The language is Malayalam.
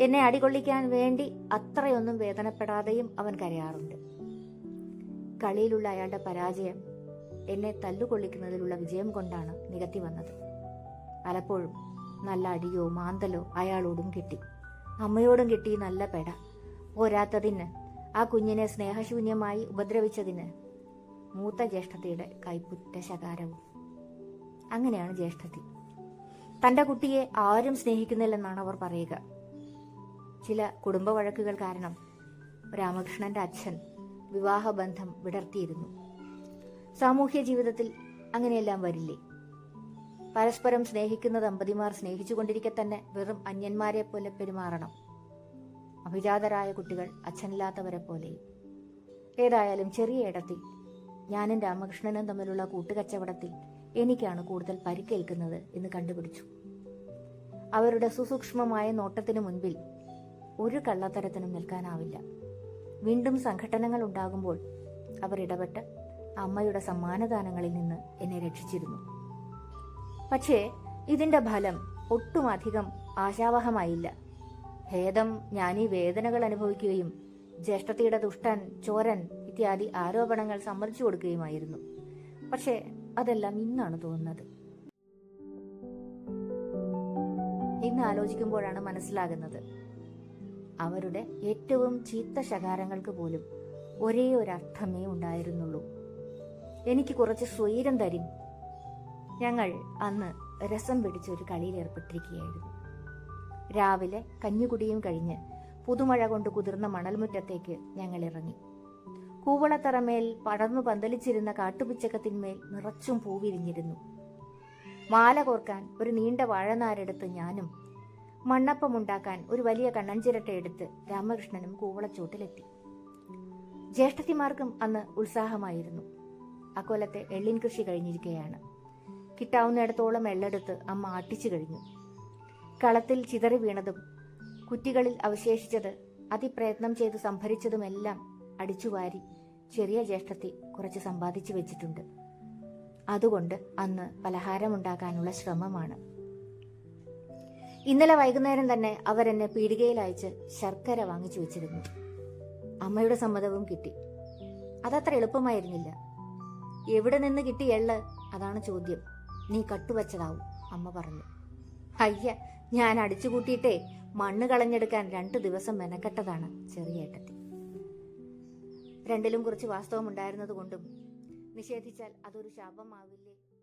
എന്നെ അടികൊള്ളിക്കാൻ വേണ്ടി അത്രയൊന്നും വേദനപ്പെടാതെയും അവൻ കരയാറുണ്ട്. കളിയിലുള്ള അയാളുടെ പരാജയം എന്നെ തല്ലുകൊള്ളിക്കുന്നതിലുള്ള വിജയം കൊണ്ടാണ് നികത്തി വന്നത്. പലപ്പോഴും നല്ല അടിയോ മാന്തലോ അയാളോടും കിട്ടി. അമ്മയോടും കിട്ടി നല്ല പെട. പോരാത്തതിന് ആ കുഞ്ഞിനെ സ്നേഹശൂന്യമായി ഉപദ്രവിച്ചതിന് മൂത്ത ജ്യേഷ്ഠത്തിയുടെ കൈപ്പുറ്റ ശകാരവും. അങ്ങനെയാണ് ജ്യേഷ്ഠത്തി. തന്റെ കുട്ടിയെ ആരും സ്നേഹിക്കുന്നില്ലെന്നാണ് അവർ പറയുക. ചില കുടുംബ വഴക്കുകൾ കാരണം രാമകൃഷ്ണന്റെ അച്ഛൻ വിവാഹബന്ധം വിടർത്തിയിരുന്നു. സാമൂഹ്യ ജീവിതത്തിൽ അങ്ങനെയെല്ലാം വരില്ലേ? പരസ്പരം സ്നേഹിക്കുന്ന ദമ്പതിമാർ സ്നേഹിച്ചുകൊണ്ടിരിക്കെ തന്നെ വെറും അന്യന്മാരെ പോലെ പെരുമാറണം. അഭിജാതരായ കുട്ടികൾ അച്ഛനില്ലാത്തവരെ പോലെയും ഏതായാലും ചെറിയ ഇടത്തിൽ ഞാനും രാമകൃഷ്ണനും തമ്മിലുള്ള കൂട്ടുകച്ചവടത്തിൽ എനിക്കാണ് കൂടുതൽ പരിക്കേൽക്കുന്നത് എന്ന് കണ്ടുപിടിച്ചു. അവരുടെ സുസൂക്ഷ്മമായ നോട്ടത്തിനു മുൻപിൽ ഒരു കള്ളത്തരത്തിനും നിൽക്കാനാവില്ല. വീണ്ടും സംഘടനകൾ ഉണ്ടാകുമ്പോൾ അവർ ഇടപെട്ട് അമ്മയുടെ സമ്മാനദാനങ്ങളിൽ നിന്ന് എന്നെ രക്ഷിച്ചിരുന്നു. പക്ഷേ ഇതിന്റെ ഫലം ഒട്ടും അധികം ആശാവഹമായില്ല. ഭേദം ഞാനീ വേദനകൾ അനുഭവിക്കുകയും ജ്യേഷ്ഠത്തിയുടെ ദുഷ്ടൻ ചോരൻ ഇത്യാദി ആരോപണങ്ങൾ സമ്മതിച്ചു കൊടുക്കുകയുമായിരുന്നു. പക്ഷേ അതെല്ലാം ഇന്നാണ് തോന്നുന്നത്. ഇന്ന് ആലോചിക്കുമ്പോഴാണ് മനസ്സിലാകുന്നത്. അവരുടെ ഏറ്റവും ചീത്ത ശകാരങ്ങൾക്ക് പോലും ഒരേ അർത്ഥമേ ഉണ്ടായിരുന്നുള്ളൂ. എനിക്ക് കുറച്ച് സ്വൈരം തരും. ഞങ്ങൾ അന്ന് രസം പിടിച്ച ഒരു കളിയിൽ ഏർപ്പെട്ടിരിക്കുകയായിരുന്നു. രാവിലെ കഞ്ഞുകുടിയും കഴിഞ്ഞ് പുതുമഴ കൊണ്ട് കുതിർന്ന മണൽമുറ്റത്തേക്ക് ഞങ്ങൾ ഇറങ്ങി. കൂവളത്തറമേൽ പടർന്നു പന്തലിച്ചിരുന്ന കാട്ടുപിച്ചക്കത്തിന്മേൽ നിറച്ചും പൂവിരിഞ്ഞിരുന്നു. മാല കോർക്കാൻ ഒരു നീണ്ട വാഴനാരെടുത്ത് ഞാനും മണ്ണപ്പമുണ്ടാക്കാൻ ഒരു വലിയ കണ്ണഞ്ചിരട്ട എടുത്ത് രാമകൃഷ്ണനും കൂവളച്ചൂട്ടിലെത്തി. ജ്യേഷ്ഠത്തിമാർക്കും അന്ന് ഉത്സാഹമായിരുന്നു. അക്കൊല്ലത്തെ എള്ളിൻ കൃഷി കഴിഞ്ഞിരിക്കുകയാണ് കിട്ടാവുന്നിടത്തോളം എള്ളെടുത്ത് അമ്മ ആട്ടിച്ചു കഴിഞ്ഞു. കളത്തിൽ ചിതറി വീണതും കുറ്റികളിൽ അവശേഷിച്ചത് അതിപ്രയത്നം ചെയ്ത് സംഭരിച്ചതുമെല്ലാം അടിച്ചുവാരി ചെറിയ ജ്യേഷ്ഠത്തി കുറച്ച് സമ്പാദിച്ചു വെച്ചിട്ടുണ്ട്. അതുകൊണ്ട് അന്ന് പലഹാരമുണ്ടാക്കാനുള്ള ശ്രമമാണ്. ഇന്നലെ വൈകുന്നേരം തന്നെ അവരെന്നെ പീടികയിൽ അയച്ച് ശർക്കര വാങ്ങിച്ചു വെച്ചിരുന്നു. അമ്മയുടെ സമ്മതവും കിട്ടി. അതത്ര എളുപ്പമായിരുന്നില്ല. എവിടെ നിന്ന് കിട്ടി എള്ള്? അതാണ് ചോദ്യം. നീ കട്ടുവച്ചതാവും അമ്മ പറഞ്ഞു. അയ്യ ഞാൻ അടിച്ചു കൂട്ടിയിട്ടേ മണ്ണ് കളഞ്ഞെടുക്കാൻ രണ്ടു ദിവസം മെനക്കെട്ടതാണ് ചെറിയ ഏട്ടത്തി. രണ്ടിലും കുറച്ച് വാസ്തവം ഉണ്ടായിരുന്നത് കൊണ്ടും നിഷേധിച്ചാൽ അതൊരു ശാപമാവില്ലേ?